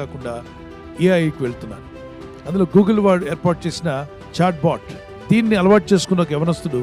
కాకుండా ఏఐకి వెళ్తున్నారు అందులో గూగుల్ వాడు ఏర్పాటు చేసిన చాట్ బాట్ దీన్ని అలవాటు చేసుకున్న ఒక యవనస్తుడు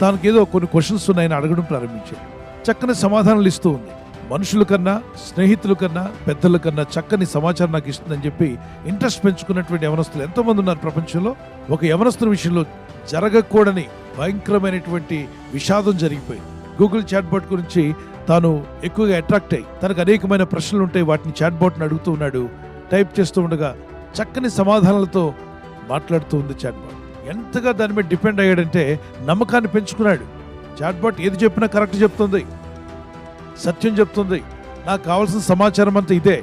తనకి ఏదో కొన్ని క్వశ్చన్స్ ఉన్నాయని అడగడం ప్రారంభించాడు. చక్కని సమాధానాలు ఇస్తూ ఉంది. మనుషుల కన్నా స్నేహితుల కన్నా పెద్దల కన్నా చక్కని సమాచారం నాకు ఇస్తుందని చెప్పి ఇంట్రెస్ట్ పెంచుకున్నటువంటి యవనస్తులు ఎంతోమంది ఉన్నారు ప్రపంచంలో. ఒక యవనస్తుల విషయంలో జరగకూడని భయంకరమైనటువంటి విషాదం జరిగిపోయింది. గూగుల్ చాట్ బాట్ గురించి తాను ఎక్కువగా అట్రాక్ట్ అయ్యి తనకు అనేకమైన ప్రశ్నలు ఉంటాయి వాటిని చాట్ బాట్ని అడుగుతూ ఉన్నాడు టైప్ చేస్తూ ఉండగా చక్కని సమాధానాలతో మాట్లాడుతూ ఉంది చాట్ బాట్ ఎంతగా దాని మీద డిపెండ్ అయ్యాడంటే నమ్మకాన్ని పెంచుకున్నాడు. చాట్ బాట్ ఏది చెప్పినా కరెక్ట్ చెప్తుంది. సత్యం చెప్తుంది. నాకు కావాల్సిన సమాచారం అంతా ఇదే.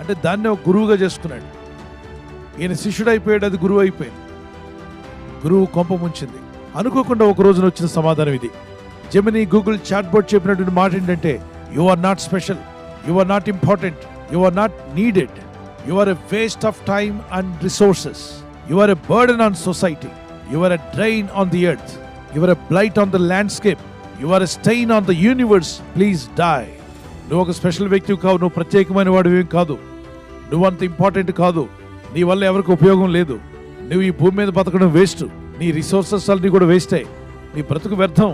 అంటే దాన్ని ఒక గురువుగా చేసుకున్నాడు. ఈయన శిష్యుడు అయిపోయాడు అది గురువు అయిపోయింది. గురువు కొంప ముంచింది. అనుకోకుండా ఒక రోజున వచ్చిన సమాధానం ఇది. జెమిని గూగుల్ చాట్ బోర్డ్ చెప్పినటువంటి మాట ఏంటంటే you are not special you are not important you are not needed you are a waste of time and resources you are a burden on society you are a drain on the earth you are a blight on the landscape you are a stain on the universe please die నువ్వు ఒక special వ్యక్తి కావు. నువ్వు ప్రత్యేకమైన వాడు ఏం కాదు. నువ్వు అంత ఇంపార్టెంట్ కాదు. నీ వల్ల ఎవరికి ఉపయోగం లేదు. నువ్వు ఈ భూమి మీద బతకడం వేస్ట్ నీ రిసోర్సెస్ అన్నీ కూడా వేస్టే నీ బ్రతుకు వ్యర్థం.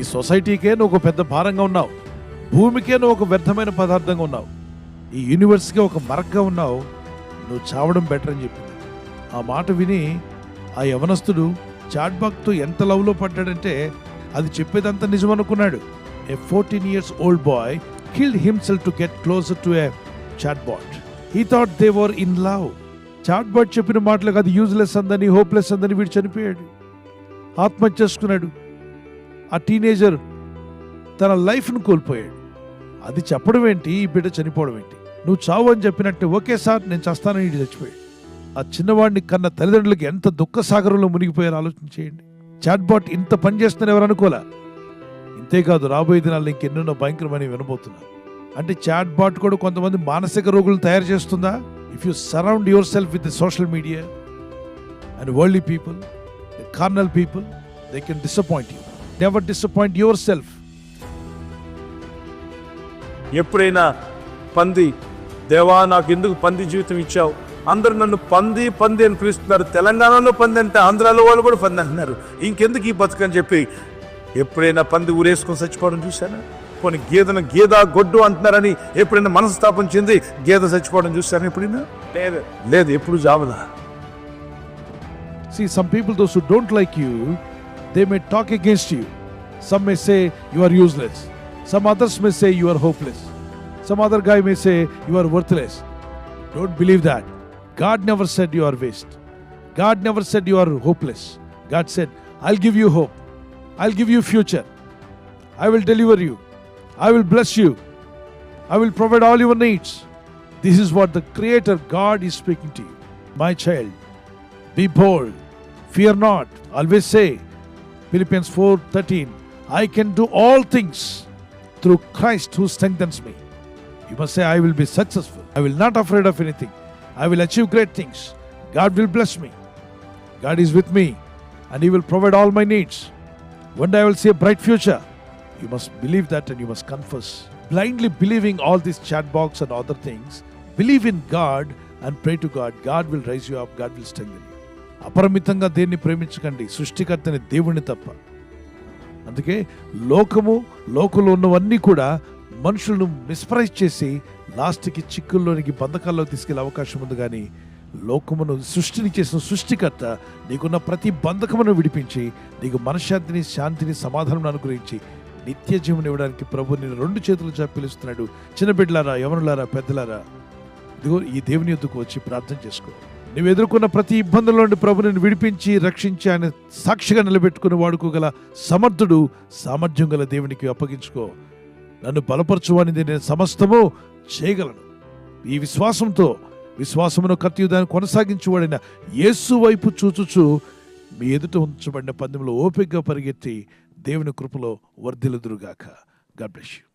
ఈ సొసైటీకే నువ్వు ఒక పెద్ద భారంగా ఉన్నావు. భూమికే నువ్వు ఒక వ్యర్థమైన పదార్థంగా ఉన్నావు. ఈ యూనివర్స్కే ఒక మరగ్గా ఉన్నావు. నువ్వు చావడం బెటర్ అని చెప్పింది. ఆ మాట విని ఆ యవనస్తుడు చాట్బాక్తో ఎంత లవ్లో పడ్డాడంటే అది చెప్పేదంతా నిజమనుకున్నాడు. A fourteen years old boy killed himself to get closer to a chatbot. He thought they were in love. Chatbot చెప్పిన మాటలకు అది యూజ్లెస్ అందని హోప్లెస్ అందని వీడు చనిపోయాడు. ఆత్మహత్య చేసుకున్నాడు. ఆ టీనేజర్ తన లైఫ్ను కోల్పోయాడు. అది చెప్పడం ఏంటి? ఈ బిడ్డ చనిపోవడం ఏంటి? నువ్వు చావు అని చెప్పినట్టు ఓకే సార్ నేను చస్తానని ఇటు చచ్చిపోయాడు. ఆ చిన్నవాడిని కన్న తల్లిదండ్రులకి ఎంత దుఃఖ సాగరంలో మునిగిపోయారో ఆలోచన చేయండి. చాట్బాట్ ఇంత పని చేస్తున్నారు ఎవరు అనుకోలే? ఇంతేకాదు రాబోయే దినాల్లో ఇంకెన్నెన్నో భయంకరమని వినబోతున్నారు అంటే చాట్ బాట్ కూడా కొంతమంది మానసిక రోగులు తయారు చేస్తుందా? If you surround yourself with social media and world people carnal people they can disappoint you never disappoint yourself ఎప్పుడైనా పంది దేవా నాకు ఎందుకు పంది జీవితం ఇచ్చావు? అందరూ నన్ను పంది పంది అని పిలుస్తున్నారు. తెలంగాణలో పంది అంటే ఆంధ్రాలో వాళ్ళు కూడా పంది అంటున్నారు. ఇంకెందుకు ఈ బతుకని చెప్పి ఎప్పుడైనా పంది ఊరేసుకొని చచ్చిపోవడం చూశాను? పోనీ గేదెను గేద గొడ్డు అంటున్నారని ఎప్పుడైనా మనస్తాపం చెంది గేద చచ్చిపోవడం చూశాను ఎప్పుడైనా? లేదు. లేదు ఎప్పుడు జావదా See, some people, those who don't like you, they may talk against you. Some may say you are useless. Some others may say you are hopeless. Some other guy may say you are worthless. Don't believe that. God never said you are waste. God never said you are hopeless. God said, I'll give you hope. I'll give you future. I will deliver you. I will bless you. I will provide all your needs. This is what the Creator God is speaking to you. My child, be bold, fear not. Always say, Philippians 4:13, I can do all things through Christ who strengthens me. You must say, I will be successful. I will not be afraid of anything. I will achieve great things. God will bless me. God is with me and He will provide all my needs. One day I will see a bright future. You must believe that and you must confess. Blindly believing all these chat box and other things, believe in God and pray to God. God will raise you up, God will strengthen you. అపరిమితంగా దేన్ని ప్రేమించకండి? సృష్టికర్తని దేవుని తప్ప. అందుకే లోకము లోకంలో ఉన్నవన్నీ కూడా మనుషులను మిస్ప్రైజ్ చేసి లాస్ట్కి చిక్కుల్లోనికి బంధకాల్లో తీసుకెళ్ళే అవకాశం ఉంది. కానీ లోకమును సృష్టిని చేసిన సృష్టికర్త నీకున్న ప్రతి బంధకమును విడిపించి నీకు మనశ్శాంతిని శాంతిని సమాధానం అనుగ్రహించి నిత్య జీవనం ఇవ్వడానికి ప్రభు నేను రెండు చేతులు పిలుస్తున్నాడు. చిన్న బిడ్డలారా యవనులారా పెద్దలారా ఇదిగో ఈ దేవుని యొద్దకు వచ్చి ప్రార్థన చేసుకో. నువ్వు ఎదుర్కొన్న ప్రతి ఇబ్బందుల నుండి ప్రభు నిన్ను విడిపించి రక్షించి ఆయన సాక్షిగా నిలబెట్టుకుని వాడుకోగల సమర్థుడు సామర్థ్యం గల దేవునికి అప్పగించుకో. నన్ను బలపరచువానిది నేను సమస్తము చేయగలను. ఈ విశ్వాసంతో విశ్వాసమును కత్తియుదాన్ని కొనసాగించువాడిన యేసు వైపు చూచుచు మీ ఎదుట ఉంచబడిన పందెంలో ఓపికగా పరిగెత్తి దేవుని కృపలో వర్ధిలుదురుగాక గాడ్ బ్లెస్ యూ.